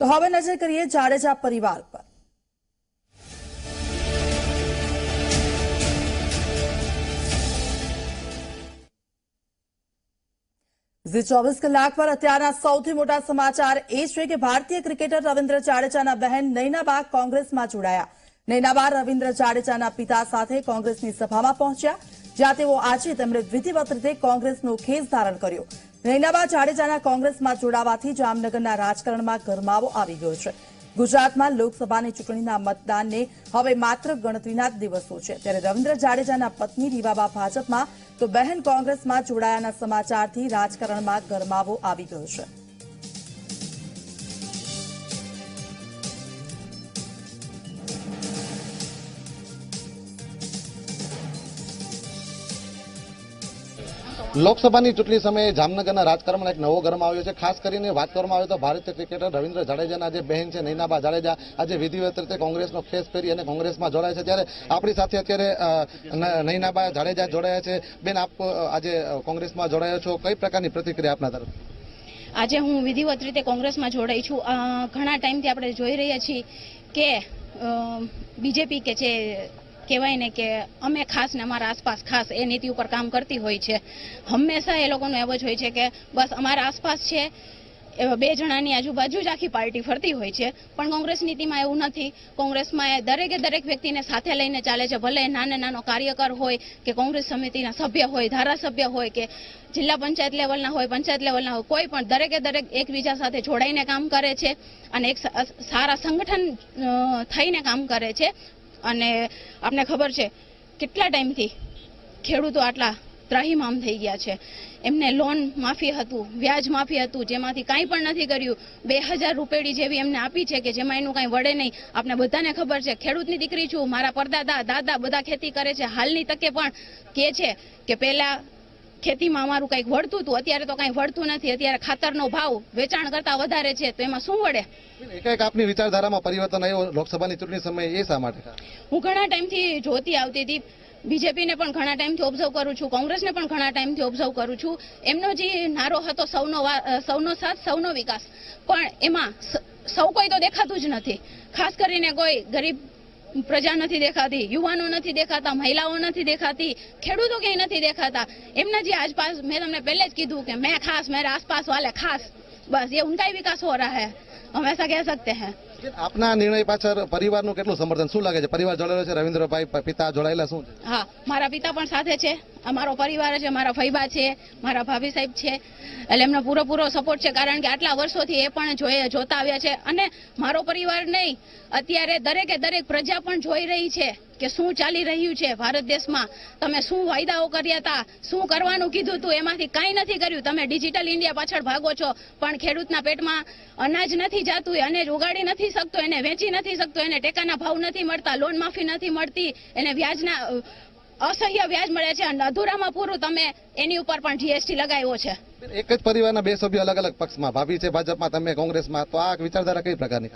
તો હવે નજર કરીએ જાડેજા પરિવાર પર. જે ચોવીસ કલાક પર અત્યારના સૌથી મોટા સમાચાર એ છે કે ભારતીય ક્રિકેટર રવિન્દ્ર જાડેજાના બહેન નૈનાબા કોંગ્રેસમાં જોડાયા. નૈનાબા રવિન્દ્ર જાડેજાના પિતા સાથે કોંગ્રેસની સભામાં પહોંચ્યા. જ્યાં તેઓ આજે તેમણે વિધિવત રીતે કોંગ્રેસનો ખેસ ધારણ કર્યો. નૈનાબા જાડેજાના કોંગ્રેસમાં જોડાવાથી જામનગરના રાજકારણમાં ગરમાવો આવી ગયો છે. ગુજરાતમાં લોકસભાની ચૂંટણીના મતદાનને હવે માત્ર ગણતરીના જ દિવસો છે. ત્યારે રવિન્દ્ર જાડેજાના પત્ની રીવાબા ભાજપમાં તો બહેન કોંગ્રેસમાં જોડાયાના સમાચારથી રાજકારણમાં ગરમાવો આવી ગયો છે. લોકસભાની ચૂંટણી સમયે જામનગરના રાજકારણમાં એક નવો ગરમ આવ્યો છે. ખાસ કરીને વાત કરવામાં આવે તો ભારતીય ક્રિકેટર રવિન્દ્ર જાડેજાના જે બહેન છે, નૈનાબા જાડેજા, આજે વિધિવત રીતે કોંગ્રેસનો ખેસ પહેરી અને કોંગ્રેસમાં જોડાય છે. ત્યારે આપણી સાથે અત્યારે નૈનાબા જાડેજા જોડાયા છે. બેન, આપ આજે કોંગ્રેસમાં જોડાયા છો. કઈ પ્રકારની પ્રતિક્રિયા આપના તરફ? આજે હું વિધિવત રીતે કોંગ્રેસમાં જોડાઈ છું. ઘણા ટાઈમથી આપણે જોઈ રહ્યા છીએ કે બીજેપી કે જે કહેવાય ને કે અમે ખાસ ને અમારા આસપાસ ખાસ એ નીતિ ઉપર કામ કરતી હોય છે. હંમેશા એ લોકોનું એવો જ હોય છે કે બસ અમારા આસપાસ છે એવા બે જણાની આજુબાજુ જ આખી પાર્ટી ફરતી હોય છે. પણ કોંગ્રેસ નીતિમાં એવું નથી. કોંગ્રેસમાં એ દરેકે દરેક વ્યક્તિને સાથે લઈને ચાલે છે. ભલે નાને નાનો કાર્યકર હોય કે કોંગ્રેસ સમિતિના સભ્ય હોય, ધારાસભ્ય હોય કે જિલ્લા પંચાયત લેવલના હોય, પંચાયત લેવલના હોય, કોઈ પણ દરેકે દરેક એકબીજા સાથે જોડાઈને કામ કરે છે અને એક સારા સંગઠન થઈને કામ કરે છે. અને આપને ખબર છે, કેટલા ટાઈમથી ખેડૂતો આટલા ત્રાહીમામ થઈ ગયા છે. એમને લોન માફી હતું, વ્યાજ માફી હતું, જેમાંથી કાંઈ પણ નથી કર્યું. બે હજાર રૂપેડી જેવી એમને આપી છે કે જેમાં એનું કાંઈ વડે નહીં. આપણે બધાને ખબર છે, ખેડૂતની દીકરી છું, મારા પરદાદા, દાદા બધા ખેતી કરે છે, હાલની તકે પણ કે છે કે પહેલા ખેતીમાં અમારું કંઈક વળતું હતું અત્યારે તો કાંઈ વળતું નથી અત્યારે ખાતરનો ભાવ વેચાણ કરતા વધારે છે તો એમાં શું વળે? એકાએક આપની વિચારધારામાં પરિવર્તન આવ્યું લોકસભાની ચૂંટણી સમયે એ શા માટે? હું ઘણા ટાઈમથી જોતી આવતી હતી બીજેપીને પણ ઘણા ટાઈમથી ઓબ્ઝર્વ કરું છું કોંગ્રેસને પણ ઘણા ટાઈમથી ઓબ્ઝર્વ કરું છું. એમનો જે નારો હતો સૌનો સૌનો સાથ સૌનો વિકાસ પણ એમાં સૌ કોઈ તો દેખાતું જ નથી. ખાસ કરીને કોઈ ગરીબ પ્રજા નથી દેખાતી યુવાનો નથી દેખાતા મહિલાઓ નથી દેખાતી ખેડૂતો ક્યાંય નથી દેખાતા. એમના જે આસપાસ મેં તમને પહેલે જ કીધું કે મેં ખાસ મેરે આસપાસ વાલે ખાસ. બસ એ ઉનકા વિકાસ હો રહા હૈ. હંમેશા કહે શકતે હૈ. આપના નિર્ણય પાછળ પરિવારનું કેટલું સમર્થન? શું લાગે છે? પરિવાર જોડાયેલો છે? રવિન્દ્રભાઈ પિતા જોડાયેલા શું હા મારા પિતા પણ સાથે છે. અમારો પરિવાર છે, મારા ફૈબા છે, મારા ભાભી સાહેબ છે. એટલે એમનો પૂરેપૂરો સપોર્ટ છે, કારણ કે આટલા વર્ષોથી એ પણ જોઈ, જોતા આવ્યા છે. અને મારો પરિવાર નહીં, અત્યારે દરેકે દરેક પ્રજા પણ જોઈ રહી છે કે શું ચાલી રહ્યું છે ભારત દેશમાં. તમે શું વાયદાઓ કર્યા હતા શું કરવાનું કીધું હતું એમાંથી કાંઈ નથી કર્યું. તમે ડિજિટલ ઇન્ડિયા પાછળ ભાગો છો, પણ ખેડૂતના પેટમાં અનાજ નથી જાતું અનાજ ઉગાડી નથી શકતો, એને વેચી નથી શકતો, એને ટેકાના ભાવ નથી મળતા લોન માફી નથી મળતી, એને વ્યાજના અસહ્ય વ્યાજ મળે છે અને અધૂરામાં પૂરું તમે એની ઉપર પણ જીએસટી લગાવ્યો છે. એક જ પરિવારના બે સભ્યો અલગ અલગ પક્ષમાં ભાભી છે ભાજપમાં, તમે કોંગ્રેસમાં. તો આ વિચારધારા કઈ પ્રકારની?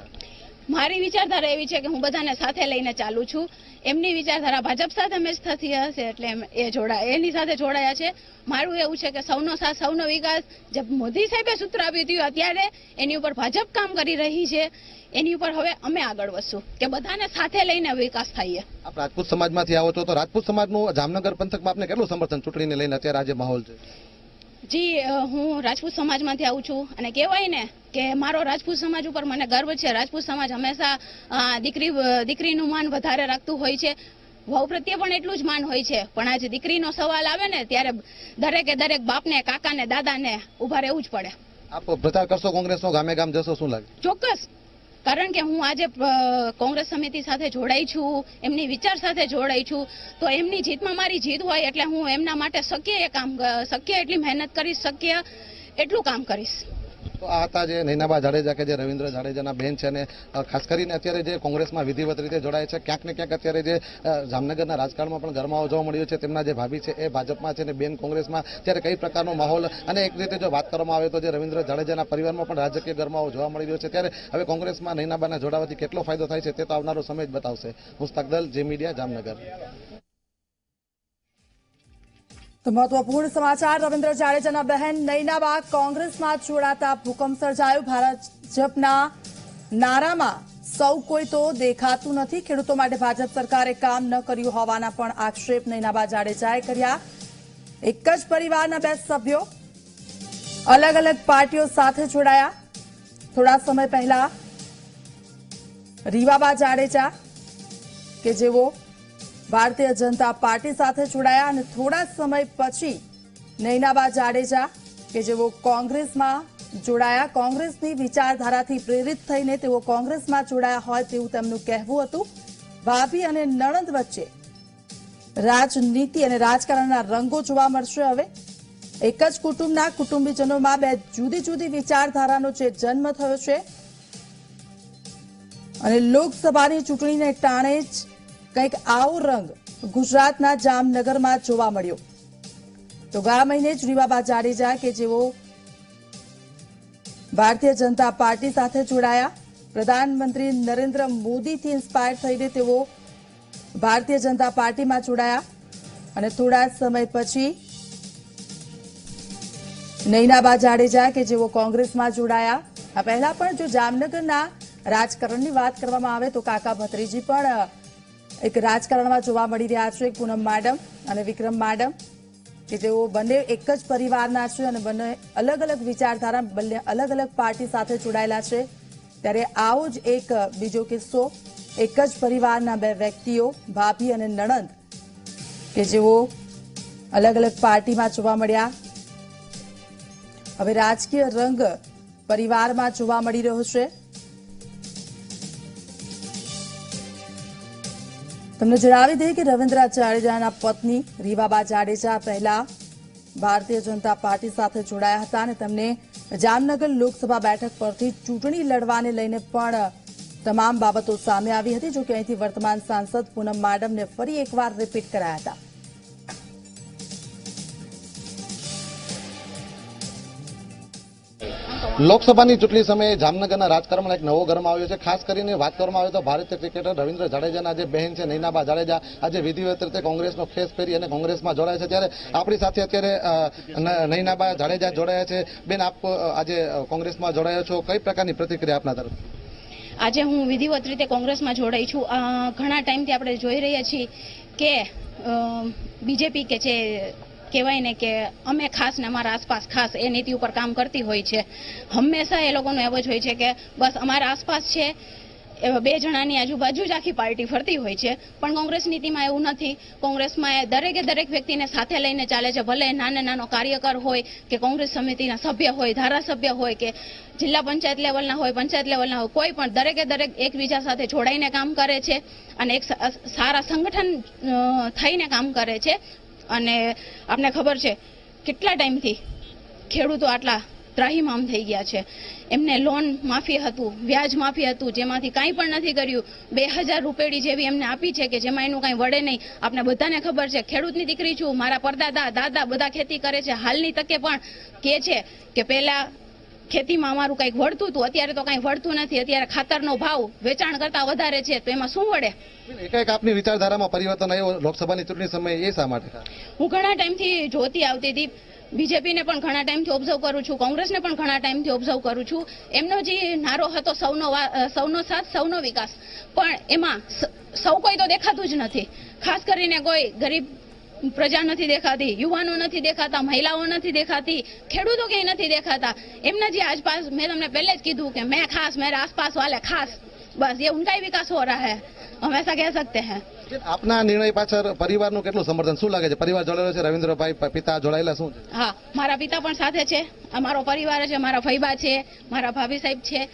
મારી વિચારધારા એવી છે કે હું બધાને સાથે લઈને ચાલુ છું. એમની વિચારધારા ભાજપ સાથે મેચ થતી હશે એટલે એ જોડા, એની સાથે જોડાયા છે. મારું એવું છે કે સૌનો સાથ, સૌનો વિકાસ. જે મોદી સાહેબે સૂત્ર આપ્યું હતું અત્યારે, એની ઉપર ભાજપ કામ કરી રહી છે. એની ઉપર હવે અમે આગળ વધશું કે બધાને સાથે લઈને વિકાસ થઈએ. આપ રાજપૂત સમાજમાંથી આવો છો તો રાજપૂત સમાજનું જામનગર પંથકમાં આપને કેટલું સમર્થન ચૂંટણીને લઈને અત્યારે આજે માહોલ છે? જી હું રાજપૂત સમાજમાંથી આવું છું. અને કહેવાય ને કે મારો રાજપૂત સમાજ ઉપર મને ગર્વ છે. રાજપૂત સમાજ હંમેશા દીકરી દીકરીનું માન વધારે રાખતું હોય છે. વહુ પ્રત્યે પણ એટલું જ માન હોય છે. પણ આજે દીકરીનો સવાલ આવે ને ત્યારે દરેકે દરેક બાપને કાકાને દાદાને ઊભા રહેવું જ પડે. આપ પ્રચાર કરશો કોંગ્રેસનો ગામે ગામ જશો શું લાગે? ચોક્કસ. કારણ કે હું આજે કોંગ્રેસ સમિતિ સાથે જોડાઈ છું, એમની વિચાર સાથે જોડાઈ છું, તો એમની જીતમાં મારી જીત હોય એટલે હું એમના માટે શક્ય એ કામ શક્ય એટલી મહેનત કરીશ શક્ય એટલું કામ કરીશ. તો આ હતા જે નૈનાબા જાડેજા કે જે રવિન્દ્ર જાડેજાના બેન છે અને ખાસ કરીને અત્યારે જે કોંગ્રેસમાં વિધિવત રીતે જોડાય છે, ક્યાંક ને ક્યાંક અત્યારે જે જામનગરના રાજકારણમાં પણ ગરમાવો જોવા મળ્યો છે, તેમના જે ભાભી છે એ ભાજપમાં છે અને બેન કોંગ્રેસમાં, ત્યારે કઈ પ્રકારનો માહોલ અને એક રીતે જો વાત કરવામાં આવે તો જે રવિન્દ્ર જાડેજાના પરિવારમાં પણ રાજકીય ગરમાવો જોવા મળી રહ્યો છે, ત્યારે હવે કોંગ્રેસમાં નૈનાબાના જોડાવાથી કેટલો ફાયદો થાય છે તે તો આવનારો સમય જ બતાવશે. મુસ્તકદલ જે મીડિયા, જામનગર. તો મહત્વપૂર્ણ સમાચાર, રવિન્દ્ર જાડેજાના બહેન નૈનાબા કોંગ્રેસમાં જોડાતા ભૂકંપ સર્જાયો. ભાજપના નારામાં સૌ કોઈ તો દેખાતું નથી. ખેડૂતો માટે ભાજપ સરકારે કામ ન કર્યું હોવાના પણ આક્ષેપ નૈનાબા જાડેજાએ કર્યા. એક જ પરિવારના બે સભ્યો અલગ અલગ પાર્ટીઓ સાથે જોડાયા. થોડા સમય પહેલા રીવાબા જાડેજા, કે જેઓ ભારતીય જનતા પાર્ટી સાથે જોડાયા અને થોડા સમય પછી નૈનાબા જાડેજા, કે જેઓ કોંગ્રેસમાં જોડાયા, કોંગ્રેસની વિચારધારાથી પ્રેરિત થઈને તેઓ કોંગ્રેસમાં જોડાયા હોય તેવું તેમનું કહેવું હતું. ભાભી અને નણંદ વચ્ચે રાજનીતિ અને રાજકારણના રંગો જોવા મળશે હવે. એક જ કુટુંબના કુટુંબીજનોમાં બે જુદી જુદી વિચારધારાનો જે જન્મ થયો છે. અને લોકસભાની ચૂંટણીને ટાણે જ કંઈક આવો રંગ ગુજરાતના જામનગરમાં જોવા મળ્યો. તો ગયા મહિને જ રીવાબા જાડેજા કે જેઓ ભારતીય જનતા પાર્ટી સાથે જોડાયા, પ્રધાનમંત્રી નરેન્દ્ર મોદીથી ઇન્સ્પાયર થઈને તેઓ ભારતીય જનતા પાર્ટીમાં જોડાયા અને થોડા સમય પછી નૈનાબા જાડેજા કે જેઓ કોંગ્રેસમાં જોડાયા. આ પહેલા પણ જો જામનગરના રાજકારણની વાત કરવામાં આવે તો કાકા ભત્રીજી પણ એક રાજકારણમાં જોવા મળી રહ્યા છે પૂનમ માડમ અને વિક્રમ માડમ કે તેઓ બંને એક જ પરિવારના છે અને બંને અલગ અલગ વિચારધારા, બંને અલગ અલગ પાર્ટી સાથે જોડાયેલા છે. ત્યારે આવો જ એક બીજો કિસ્સો, એક જ પરિવારના બે વ્યક્તિઓ, ભાભી અને નણંદ, કે જેઓ અલગ અલગ પાર્ટીમાં જોવા મળ્યા. હવે રાજકીય રંગ પરિવારમાં જોવા મળી રહ્યો છે. તમને જણાવી દઈએ કે રવિન્દ્ર જાડેજાના પત્ની રીવાબા જાડેજા પહેલા ભારતીય જનતા પાર્ટી સાથે જોડાયા હતા અને તેમને જામનગર લોકસભા બેઠક પરથી ચૂંટણી લડવાને લઈને પણ તમામ બાબતો સામે આવી હતી, જો કે અહીંથી વર્તમાન સાંસદ પૂનમ માડમને ફરી એકવાર રિપીટ કરાયા હતા. લોકસભાની ચૂંટણી સમયે જામનગરના રાજકારણમાં એક નવો ગરમ આવ્યો છે. ખાસ કરીને વાત કરવામાં આવે તો ભારતીય ક્રિકેટર રવિન્દ્ર જાડેજાના જે બહેન છે, નૈનાબા જાડેજા, આજે વિધિવત રીતે કોંગ્રેસનો ફેસ પહેરી અને કોંગ્રેસમાં જોડાયા છે. ત્યારે આપણી સાથે અત્યારે નૈનાબા જાડેજા જોડાયા છે. બેન, આપ આજે કોંગ્રેસમાં જોડાયા છો. કઈ પ્રકારની પ્રતિક્રિયા આપના તરફ? આજે હું વિધિવત રીતે કોંગ્રેસમાં જોડાઈ છું. ઘણા ટાઈમથી આપણે જોઈ રહ્યા છીએ કે બીજેપી કે જે કહેવાય ને કે અમે ખાસ ને અમારા આસપાસ ખાસ એ નીતિ ઉપર કામ કરતી હોય છે. હંમેશા એ લોકોનું એવો જ હોય છે કે બસ અમારા આસપાસ છે બે જણાની આજુબાજુ જ આખી પાર્ટી ફરતી હોય છે. પણ કોંગ્રેસ નીતિમાં એવું નથી. કોંગ્રેસમાં એ દરેકે દરેક વ્યક્તિને સાથે લઈને ચાલે છે. ભલે નાનો નાનો કાર્યકર હોય કે કોંગ્રેસ સમિતિના સભ્ય હોય, ધારાસભ્ય હોય કે જિલ્લા પંચાયત લેવલના હોય, પંચાયત લેવલના હોય, કોઈ પણ દરેકે દરેક એકબીજા સાથે જોડાઈને કામ કરે છે અને એક સારા સંગઠન થઈને કામ કરે છે. અને આપને ખબર છે, કેટલા ટાઈમથી ખેડૂતો આટલા ત્રાહીમામ થઈ ગયા છે. એમને લોન માફી હતું, વ્યાજ માફી હતું, જેમાંથી કાંઈ પણ નથી કર્યું. બે હજાર રૂપેડી જેવી એમને આપી છે કે જેમાં એનું કાંઈ વડે નહીં. આપણે બધાને ખબર છે, ખેડૂતની દીકરી છું, મારા પરદાદા, દાદા બધા ખેતી કરે છે, હાલની તકે પણ કે છે કે પહેલા ખેતીમાં અમારું કંઈક વળતું હતું અત્યારે તો કંઈ વળતું નથી અત્યારે ખાતરનો ભાવ વેચાણ કરતા વધારે છે તો એમાં શું વળે? એકાએક આપની વિચારધારામાં પરિવર્તન આવ્યો લોકસભાની ચૂંટણી સમયે એ શા માટે? હું ઘણા ટાઈમથી જોતી આવતી હતી બીજેપીને પણ ઘણા ટાઈમથી ઓબ્ઝર્વ કરું છું કોંગ્રેસને પણ ઘણા ટાઈમથી ઓબ્ઝર્વ કરું છું. એમનો જે નારો હતો સૌનો સૌનો સાથ સૌનો વિકાસ પણ એમાં સૌ કોઈ તો દેખાતું જ નથી. ખાસ કરીને કોઈ ગરીબ પ્રજા નથી દેખાતી, યુવાનો નથી દેખાતા, મહિલાઓ નથી દેખાતી, ખેડૂતો ક્યાંય નથી દેખાતા. એમને જે આસપાસ મેં તમને પહેલે જ કીધું કે મેં ખાસ, મેરા આસપાસ વાલે ખાસ. બસ, એ ઉનકા વિકાસ હો રહા હૈ. હંમેશા કહે સકતે હૈ. આપના નિર્ણય પાછળ પરિવારનું કેટલું સમર્થન? શું લાગે છે? પરિવાર જોડાયેલો છે? રવિન્દ્રભાઈ પિતા જોડાયેલા શું હા, મારા પિતા પણ સાથે છે. અમારો પરિવાર છે, મારા ભાઈબા છે, મારા ભાભી સાહેબ છે.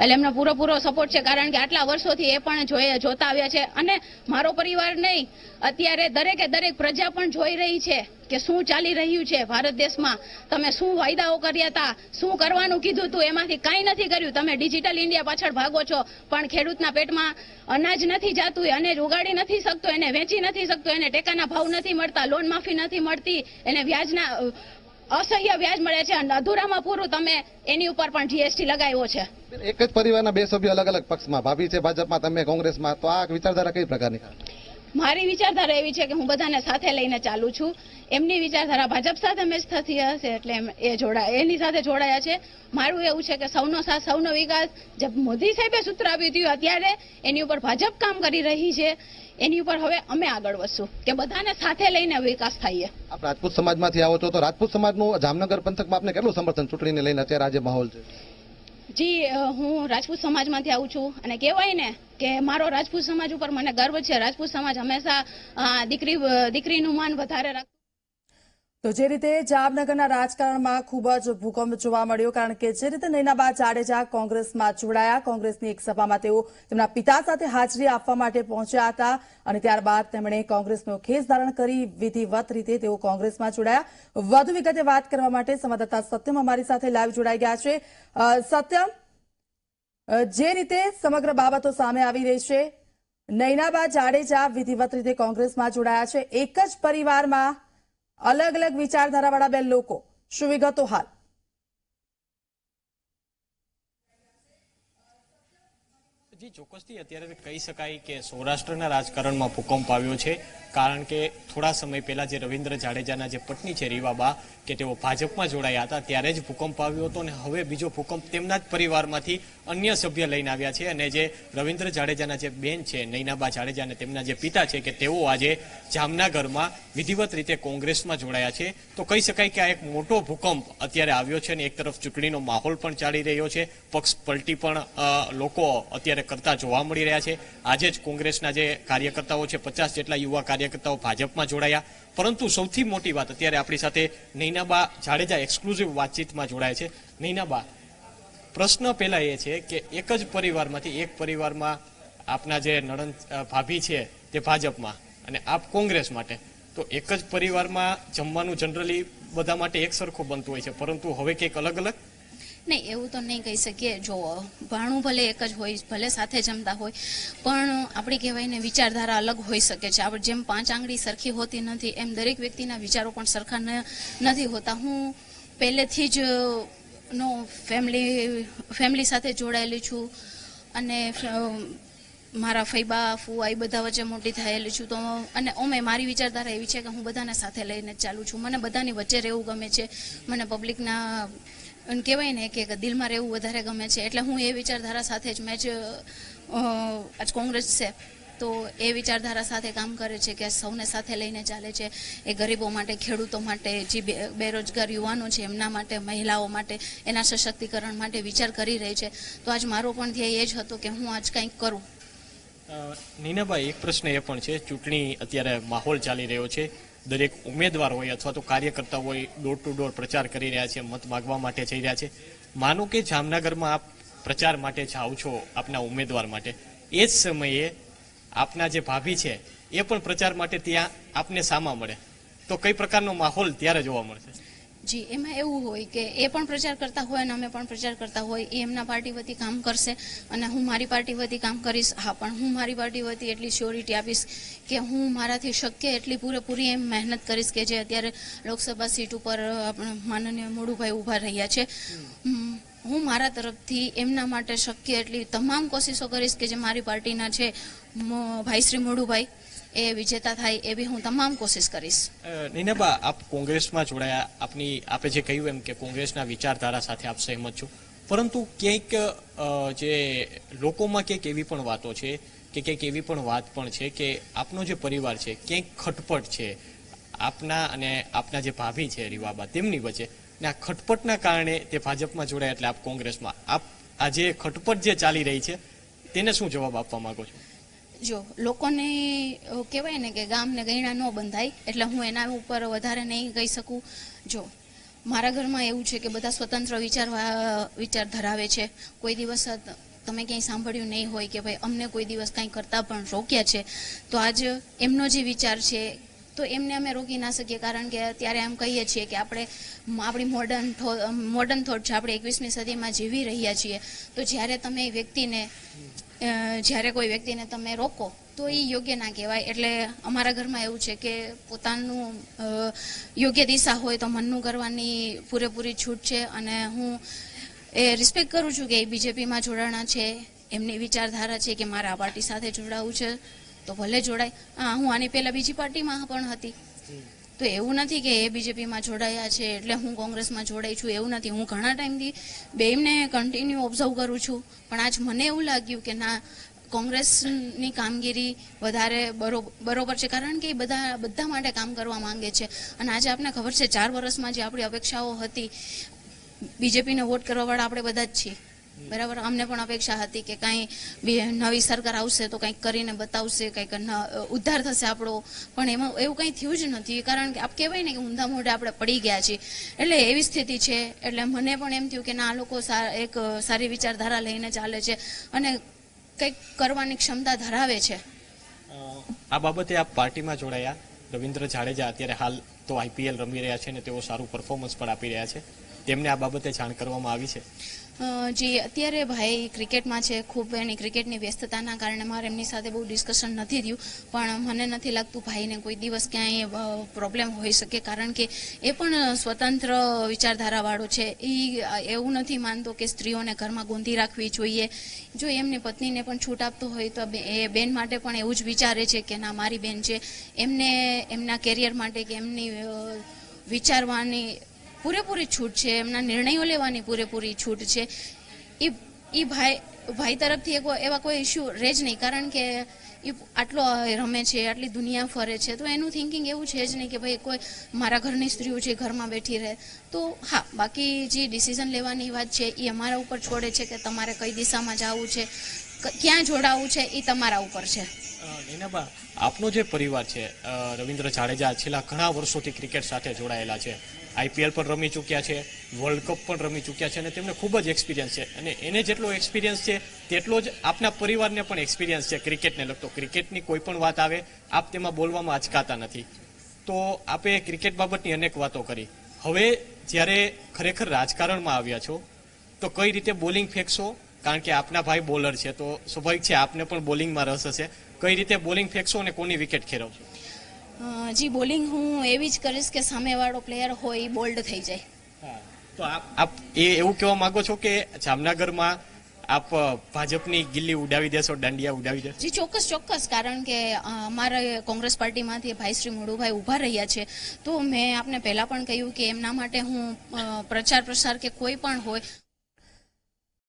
એટલે એમનો પૂરો પૂરો સપોર્ટ છે, કારણ કે આટલા વર્ષોથી એ પણ જોઈએ જોતા આવ્યા છે. અને મારો પરિવાર નહીં, અત્યારે દરેકે દરેક પ્રજા પણ જોઈ રહી છે. કે શું ચાલી રહ્યું છે ભારત દેશમાં? તમે શું વાયદાઓ કર્યા હતા? શું કરવાનું કીધું હતું એમાંથી કાંઈ નથી કર્યું. તમે ડિજિટલ ઇન્ડિયા પાછળ ભાગો છો. પણ ખેડૂતના પેટમાં અનાજ નથી જાતું અને ઉગાડી નથી શકતો, એને વેચી નથી શકતો, એને ટેકાના ભાવ નથી મળતા, લોન માફી નથી મળતી, એને વ્યાજના અસહ્ય વ્યાજ મળે છે. અને અધૂરામાં પૂરું તમે એની ઉપર પણ જીએસટી લગાવ્યો છે. એક જ પરિવારના બે સભ્યો અલગ અલગ પક્ષમાં ભાભી છે ભાજપમાં, તમે કોંગ્રેસમાં. તો આ વિચારધારા કઈ પ્રકારની? મારી વિચારધારા એવી છે કે હું બધાને સાથે લઈને ચાલું છું. એમની વિચારધારા ભાજપ સાથે મેચ થતી હશે એટલે એ જોડા, એની સાથે જોડાયા છે. મારું એવું છે કે સૌનો સાથ, સૌનો વિકાસ. જે મોદી સાહેબે સૂત્ર આપ્યું હતું અત્યારે, એની ઉપર ભાજપ કામ કરી રહી છે. એની ઉપર હવે અમે આગળ વધશું કે બધાને સાથે લઈને વિકાસ થાય. આપ રાજપૂત સમાજમાંથી આવો છો તો રાજપૂત સમાજનું જામનગર પંથકમાં આપને કેટલું સમર્થન ચૂંટણીને લઈને અત્યારે આજે માહોલ છે? જી હું રાજપૂત સમાજમાંથી આવું છું અને કહેવાય ને કે મારો રાજપૂત સમાજ ઉપર મને ગર્વ છે. રાજપૂત સમાજ હંમેશા દીકરી દીકરીનું માન વધારે રાખ તો જે રીતે જામનગરના રાજકારણમાં ખૂબ જ ભૂકંપ જોવા મળ્યો, કારણ કે જે રીતે નૈનાબા જાડેજા કોંગ્રેસમાં જોડાયા. કોંગ્રેસની એક સભામાં તેઓ તેમના પિતા સાથે હાજરી આપવા માટે પહોંચ્યા હતા અને ત્યારબાદ તેમણે કોંગ્રેસનો ખેસ ધારણ કરી. વિધિવત રીતે તેઓ કોંગ્રેસમાં જોડાયા. વધુ વિગતે વાત કરવા માટે સંવાદદાતા સત્યમ અમારી સાથે લાઈવ જોડાઈ ગયા છે. સત્યમ જે રીતે સમગ્ર બાબતો સામે આવી રહી છે, નૈનાબા જાડેજા વિધિવત રીતે કોંગ્રેસમાં જોડાયા છે. એક જ પરિવારમાં અલગ અલગ વિચારધારાવાળા બે લોકો. શું વિગતો હાલ? જી, ચોક્કસથી અત્યારે કહી શકાય કે સૌરાષ્ટ્રના રાજકારણમાં ભૂકંપ આવ્યો છે. કારણ કે થોડા સમય પહેલા જે રવિન્દ્ર જાડેજાના જે પત્ની છે, રીવાબા, કે તેઓ ભાજપમાં જોડાયા હતા, ત્યારે જ ભૂકંપ આવ્યો હતો અને હવે બીજો ભૂકંપ તેમના જ પરિવારમાંથી અન્ય સભ્ય લઈને આવ્યા છે. અને જે રવિન્દ્ર જાડેજાના જે બેન છે, નૈનાબા જાડેજા અને તેમના જે પિતા છે, કે તેઓ આજે જામનગરમાં વિધિવત રીતે કોંગ્રેસમાં જોડાયા છે. તો કહી શકાય કે આ એક મોટો ભૂકંપ અત્યારે આવ્યો છે અને એક તરફ ચૂંટણીનો માહોલ પણ ચાલી રહ્યો છે. પક્ષ પલટી પણ લોકો અત્યારે કરતા જોવા મળી રહ્યા છે. આજે જ કોંગ્રેસના જે કાર્યકર્તાઓ છે, પચાસ જેટલા યુવા કાર્યકર્તાઓ ભાજપમાં જોડાયા. પરંતુ સૌથી મોટી વાત અત્યારે આપણી સાથે નૈનાબા જાડેજા એક્સક્લુઝિવ વાતચીતમાં જોડાય છે. નૈનાબા, પ્રશ્ન પહેલા એ છે કે એક જ પરિવારમાંથી એક પરિવારમાં આપના જે નણંદ ભાભી છે તે ભાજપમાં અને આપ કોંગ્રેસ માટે, તો એક જ પરિવારમાં જમવાનું જનરલી બધા માટે એક સરખું બનતું હોય છે. પરંતુ હવે કંઈક અલગ અલગ નહીં એવું તો નહીં કહી શકીએ. જો ભાણું ભલે એક જ હોય, ભલે સાથે જમતા હોય, પણ આપણે કહેવાય ને વિચારધારા અલગ હોઈ શકે છે. આપણે જેમ પાંચ આંગળી સરખી હોતી નથી, એમ દરેક વ્યક્તિના વિચારો પણ સરખા નથી હોતા. હું પહેલેથી જ નો ફેમિલી ફેમિલી સાથે જોડાયેલી છું અને મારા ફૈબા ફુઆઈ બધા વચ્ચે મોટી થયેલી છું. તો અને ઓમે મારી વિચારધારા એવી છે કે હું બધાને સાથે લઈને ચાલું છું. મને બધાની વચ્ચે રહેવું ગમે છે. મને પબ્લિકના અને કહેવાય ને કે દિલમાં રહેવું વધારે ગમે છે. એટલે હું એ વિચારધારા સાથે જ મેં જ આજ કોંગ્રેસ છે, તો એ વિચારધારા સાથે કામ કરે છે કે સૌને સાથે લઈને ચાલે છે. એ ગરીબો માટે, ખેડૂતો માટે, જે બેરોજગાર યુવાનો છે, એમના માટે, મહિલાઓ માટે, એના સશક્તિકરણ માટે વિચાર કરી રહી છે. તો આજ મારો પણ ધ્યેય એ જ હતો કે હું આજ કંઈક કરું. નીનાભાઈ, એક પ્રશ્ન એ પણ છે. ચૂંટણી અત્યારે માહોલ ચાલી રહ્યો છે. દરેક ઉમેદવાર હોય અથવા તો કાર્યકર્તા હોય ડોર ટુ ડોર પ્રચાર કરી રહ્યા છે, મત માગવા માટે જઈ રહ્યા છે. માનો કે જામનગરમાં આપ પ્રચાર માટે જાઓ છો, આપના ઉમેદવાર માટે. એ જ સમયે આપના જે ભાભી છે, એ પણ પ્રચાર માટે ત્યાં આપને સામા મળે. તો કઈ પ્રકારનો માહોલ ત્યારે જોવા મળશે? જી, એમાં એવું હોય કે એ પણ પ્રચાર કરતા હોય અને અમે પણ પ્રચાર કરતા હોય, એ એમના પાર્ટી વતી કામ કરશે અને હું મારી પાર્ટી વતી કામ કરીશ. હા, પણ હું મારી પાર્ટી વતી એટલી શ્યોરિટી આપીશ કે હું મારાથી શક્ય એટલી પૂરેપૂરી એમ મહેનત કરીશ કે જે અત્યારે લોકસભા સીટ ઉપર આપણા માનનીય મોડુભાઈ ઊભા રહ્યા છે. હું મારા તરફથી એમના માટે શક્ય એટલી તમામ કોશિશો કરીશ કે જે મારી પાર્ટીના છે ભાઈ શ્રી મોડુભાઈ. એ વિજેતા થાય એવી હું તમામ કોશિશ કરીશ. નીનાબા, આપ કોંગ્રેસમાં જોડાયા. આપની, આપે જે કહ્યું એમ કે કોંગ્રેસના વિચારધારા સાથે આપ સહેમત છો. પરંતુ ક્યાંક જે લોકોમાં ક્યાંક એવી પણ વાતો છે કે ક્યાંક એવી પણ વાત પણ છે કે આપનો જે પરિવાર છે ક્યાંક ખટપટ છે. આપના અને આપના જે ભાભી છે, રીવાબા, તેમની વચ્ચે. ને આ ખટપટના કારણે તે ભાજપમાં જોડાયા એટલે આપ કોંગ્રેસમાં. આપ, આ જે ખટપટ જે ચાલી રહી છે, તેને શું જવાબ આપવા માંગો છો? જો, લોકોને કહેવાય ને કે ગામને ગયણા ન બંધાય, એટલે હું એના ઉપર વધારે નહીં કહી શકું. જો, મારા ઘરમાં એવું છે કે બધા સ્વતંત્ર વિચાર વિચાર ધરાવે છે. કોઈ દિવસ તમે ક્યાંય સાંભળ્યું નહીં હોય કે ભાઈ, અમને કોઈ દિવસ કંઈ કરતા પણ રોક્યા છે. તો આજ એમનો જે વિચાર છે, તો એમને અમે રોકી ના શકીએ. કારણ કે અત્યારે એમ કહીએ છીએ કે આપણે, આપણી મોડર્ન મોડર્ન થોટ છે. આપણે એકવીસમી સદીમાં જીવી રહ્યા છીએ. તો જ્યારે તમે એ વ્યક્તિને જ્યારે કોઈ વ્યક્તિને તમે રોકો, તો એ યોગ્ય ના કહેવાય. એટલે અમારા ઘરમાં એવું છે કે પોતાનું યોગ્ય દિશા હોય તો મનનું કરવાની પૂરેપૂરી છૂટ છે. અને હું એ રિસ્પેક્ટ કરું છું કે એ બીજેપીમાં જોડાણા છે, એમની વિચારધારા છે કે મારે આ પાર્ટી સાથે જોડાવું છે, તો ભલે જોડાય. હા, હું આની પહેલાં બીજી પાર્ટીમાં પણ હતી. તો એવું નથી કે એ બીજેપીમાં જોડાયા છે એટલે હું કોંગ્રેસમાં જોડાઈ છું, એવું નથી. હું ઘણા ટાઈમથી બેમને કન્ટિન્યુ ઓબ્ઝર્વ કરું છું. પણ આજ મને એવું લાગ્યું કે ના, કોંગ્રેસની કામગીરી વધારે બરો- બરોબર છે. કારણ કે એ બધા બધા માટે કામ કરવા માંગે છે. અને આજે આપને ખબર છે, ચાર વર્ષમાં જે આપણી અપેક્ષાઓ હતી, બીજેપીને વોટ કરવાવાળા આપણે બધા જ છીએ. બરાબર? અમને પણ અપેક્ષા હતી કે કાંઈ નવી સરકાર આવશે તો કંઈક કરીને બતાવશે, કંઈક ઉદ્ધાર થશે આપણો. પણ એમાં એવું કંઈ થયું જ નથી. કારણ કે આપ કહેવાય ને કે ઊંધા મોઢે આપણે પડી ગયા છીએ. એટલે એવી સ્થિતિ છે. એટલે મને પણ એમ થયું કે ના, આ લોકો એક સારી વિચારધારા લઈને ચાલે છે અને કંઈક કરવાની ક્ષમતા ધરાવે છે. આ બાબતે આપ પાર્ટીમાં જોડાયા. રવિન્દ્ર જાડેજા અત્યારે હાલ તો આઈપીએલ રમી રહ્યા છે ને તેઓ સારું પરફોર્મન્સ પણ આપી રહ્યા છે. તેમને આ બાબતે જાણ કરવામાં આવી છે? જી, અત્યારે ભાઈ ક્રિકેટમાં છે, ખૂબ એની ક્રિકેટની વ્યસ્તતાના કારણે મારે એમની સાથે બહુ ડિસ્કશન નથી થયું, પણ મને નથી લાગતું ભાઈને કોઈ દિવસ ક્યાંય પ્રોબ્લેમ હોઈ શકે, કારણ કે એ પણ સ્વતંત્ર વિચારધારાવાળો છે. એ એવું નથી માનતો કે સ્ત્રીઓને ઘરમાં ગોંધી રાખવી જોઈએ. જો એમની પત્નીને પણ છૂટ આપતો હોય તો એ બેન માટે પણ એવું જ વિચારે છે કે ના, મારી બેન છે. એમને, એમના કેરિયર માટે કે એમની વિચારવાની પૂરેપૂરી છૂટ છે, એમના નિર્ણયો લેવાની પૂરેપૂરી છૂટ છે. એ એ ભાઈ ભાઈ તરફથી એક એવા કોઈ ઇસ્યુ રહે જ નહીં. કારણ કે એ આટલો રમે છે, આટલી દુનિયા ફરે છે, તો એનું થિંકિંગ એવું છે જ નહીં કે ભાઈ કોઈ મારા ઘરની સ્ત્રીઓ છે ઘરમાં બેઠી રહે. તો હા, બાકી જે ડિસિઝન લેવાની વાત છે એ અમારા ઉપર છોડે છે કે તમારે કઈ દિશામાં જવું છે ક્યાં જોડાવું છે એ તમારા ઉપર છે. નીનાબા, આપનો જે પરિવાર છે રવિન્દ્ર જાડેજા છેલ્લા ઘણા વર્ષોથી ક્રિકેટ સાથે જોડાયેલા છે. આઈપીએલ પણ રમી ચૂક્યા છે વર્લ્ડ કપ પણ રમી ચૂક્યા છે અને તેમને ખૂબ જ એક્સપિરિયન્સ છે. અને એને જેટલો એક્સપિરિયન્સ છે, તેટલો જ આપના પરિવારને પણ એક્સપિરિયન્સ છે ક્રિકેટને લગતો. ક્રિકેટની કોઈ પણ વાત આવે, આપ તેમાં બોલવામાં અચકાતા નથી. તો આપે ક્રિકેટ બાબતની અનેક વાતો કરી. હવે જ્યારે ખરેખર રાજકારણમાં આવ્યા છો, તો કઈ રીતે બોલિંગ ફેંકશો? કારણ કે આપના ભાઈ બોલર છે, તો સ્વાભાવિક છે આપને પણ બોલિંગમાં રસ હશે. કઈ રીતે બોલિંગ ફેંકશો અને કોની વિકેટ ખેરવશો? જી બોલિંગ હું એવી જ કરીશ કે સામેવાળો પ્લેયર હોય બોલ્ડ થઈ જાય. તો આપ આપ એ એવું કહેવા માંગો છો કે જામનગરમાં આપ ભાજપની ગિલ્લી ઉડાવી દેશો દાંડિયા ઉડાવી દેશો? જી ચોક્કસ ચોક્કસ કારણ કે અમારે કોંગ્રેસ પાર્ટીમાંથી ભાઈ શ્રી મોડુભાઈ ઊભા રહ્યા છે. તો મેં આપને પહેલાં પણ કહ્યું કે એમના માટે હું પ્રચાર પ્રસાર કે કોઈ પણ હોય